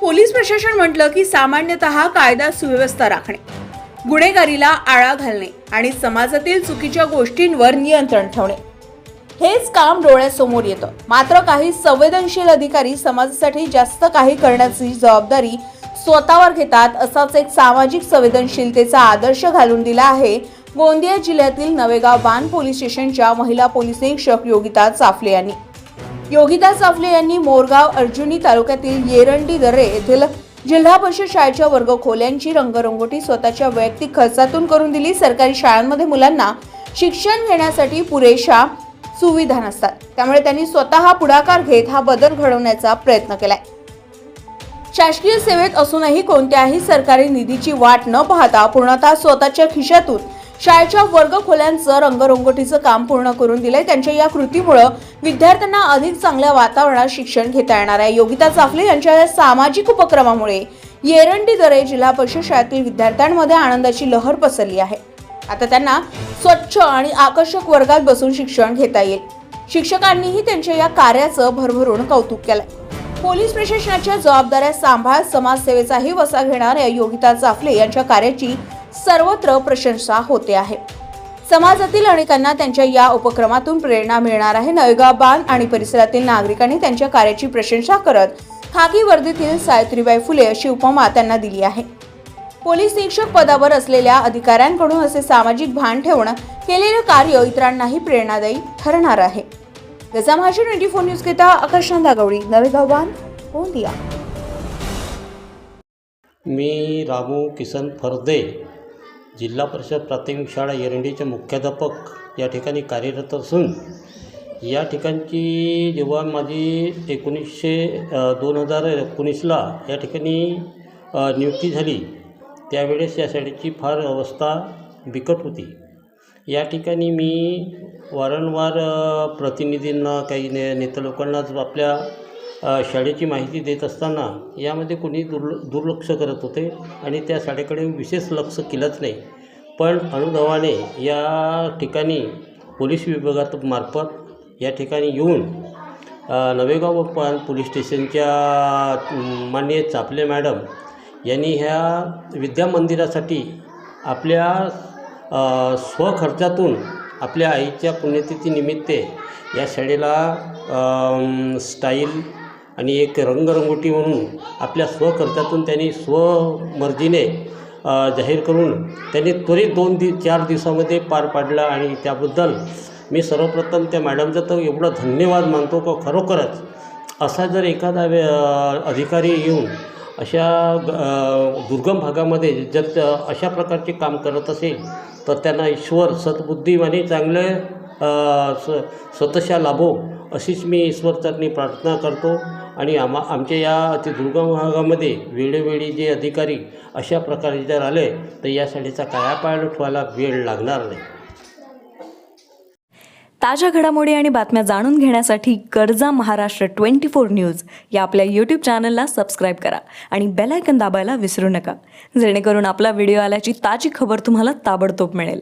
Police प्रशासन म्हटलं की सामान्यतः कायदा सुव्यवस्था राखणे गुन्हेगारीला आळा घालणे आणि समाजातील चुकीच्या गोष्टींवर नियंत्रण ठेवणे. हेच काम डोळ्यासमोर येतं. मात्र काही संवेदनशील अधिकारी समाजासाठी जास्त काही करण्याची जबाबदारी स्वतःवर घेतात असाच एक सामाजिक संवेदनशीलतेचा आदर्श घालून दिला आहे गोंदिया जिल्ह्यातील नवेगाव बान पोलीस स्टेशनच्या महिला पोलीस निरीक्षक योगिता चाफले यांनी. योगिता चाफले यांनी मोरगाव अर्जुनी तालुक्यातील येरंडी दर्रे येथील जिल्हा परिषद शाळेच्या वर्ग खोल्यांची रंगरंगोटी स्वतःच्या वैयक्तिक खर्चातून करून दिली. सरकारी शाळांमध्ये मुलांना शिक्षण घेण्यासाठी पुरेशा सुविधा नसतात. त्यामुळे त्यांनी स्वतः पुढाकार घेत हा बदल घडवण्याचा प्रयत्न केलाय. शासकीय सेवेत असूनही कोणत्याही सरकारी निधीची वाट न पाहता पूर्णतः स्वतःच्या खिशातून शाळेच्या वर्ग खोल्यांचं रंगरंगोटीचं काम पूर्ण करून दिलंय. त्यांच्या या कृतीमुळं विद्यार्थ्यांना अधिक चांगल्या वातावरणात शिक्षण घेता येणार आहे. योगिता चाफले यांच्या या सामाजिक उपक्रमामुळे येरंडी दरे जिल्हा परिषद शाळेतील विद्यार्थ्यांमध्ये आनंदाची लहर पसरली आहे. आता त्यांना स्वच्छ आणि आकर्षक वर्गात बसून शिक्षण घेता येईल. शिक्षकांनीही त्यांच्या या कार्याचं भरभरून कौतुक केलंय. पोलीस प्रशासनाच्या जबाबदाऱ्या सांभाळ समाजसेवेचाही वसा घेणाऱ्या योगिता चाफले यांच्या कार्याची सर्वत्र प्रशंसा होते आहे. समाजातील अनेकांना त्यांच्या या उपक्रमातून प्रेरणा मिळणार आहे. नळगाव बांध आणि परिसरातील नागरिकांनी त्यांच्या कार्याची प्रशंसा करत खाकी वर्दीतील सावित्रीबाई फुले अशी उपमा त्यांना दिली आहे. पोलीस निरीक्षक पदावर असलेल्या अधिकाऱ्यांकडून असे सामाजिक भान ठेवणं केलेलं कार्य इतरांनाही प्रेरणादायी ठरणार आहे. गजा महाराष्ट्र ट्वेंटी फोर न्यूज घेता आकाश दागवडी नळगाव बांध गोंदिया. मी रामू किसन फर्दे जिल्हा परिषद प्राथमिक शाळा एरंडीचे मुख्याध्यापक या ठिकाणी कार्यरत असून या ठिकाणची जेव्हा माझी एकोणीसशे दोन हजार एकोणीसला या ठिकाणी नियुक्ती झाली त्यावेळेस या शाळेची फार अवस्था बिकट होती. या ठिकाणी मी वारंवार प्रतिनिधींना काही ने नेते लोकांना आपल्या शाळेची माहिती देत असताना यामध्ये कोणी दुर्ल दुर्लक्ष करत होते आणि त्या शाळेकडे विशेष लक्ष केलंच नाही. पण अनुभवाने या ठिकाणी पोलीस विभागात मार्फत या ठिकाणी येऊन नवेगाव पोलीस स्टेशनच्या मान्य चापले मॅडम यांनी ह्या विद्यामंदिरासाठी आपल्या स्वखर्चातून आपल्या आईच्या पुण्यतिथीनिमित्ते या शाळेला स्टाईल आणि एक रंगरंगोटी म्हणून आपल्या स्वखर्चातून त्यांनी स्वमर्जीने जाहीर करून त्यांनी त्वरित दोन दि चार दिवसामध्ये पार पाडला आणि त्याबद्दल मी सर्वप्रथम त्या मॅडमचं तर एवढं धन्यवाद मानतो का? खरोखरच असा जर एखादा वे- अधिकारी येऊन अशा दुर्गम भागामध्ये जर अशा प्रकारचे काम करत असेल तर त्यांना ईश्वर सद्बुद्धीवाने चांगले स स्वतःशा लाभो अशीच मी ईश्वरचरणी प्रार्थना करतो. आणि आमा आमच्या या अति दुर्गम भागामध्ये वेळोवेळी जे अधिकारी अशा प्रकारे जर आले तर या शाळेचा कायापालट व्हायला वेळ लागणार नाही. ताज्या घडामोडी आणि बातम्या जाणून घेण्यासाठी गरजा महाराष्ट्र ट्वेंटी फोर न्यूज या आपल्या यूट्यूब चॅनलला सबस्क्राईब करा आणि बेलायकन दाबायला विसरू नका. जेणेकरून आपला व्हिडिओ आल्याची ताजी खबर तुम्हाला ताबडतोब मिळेल.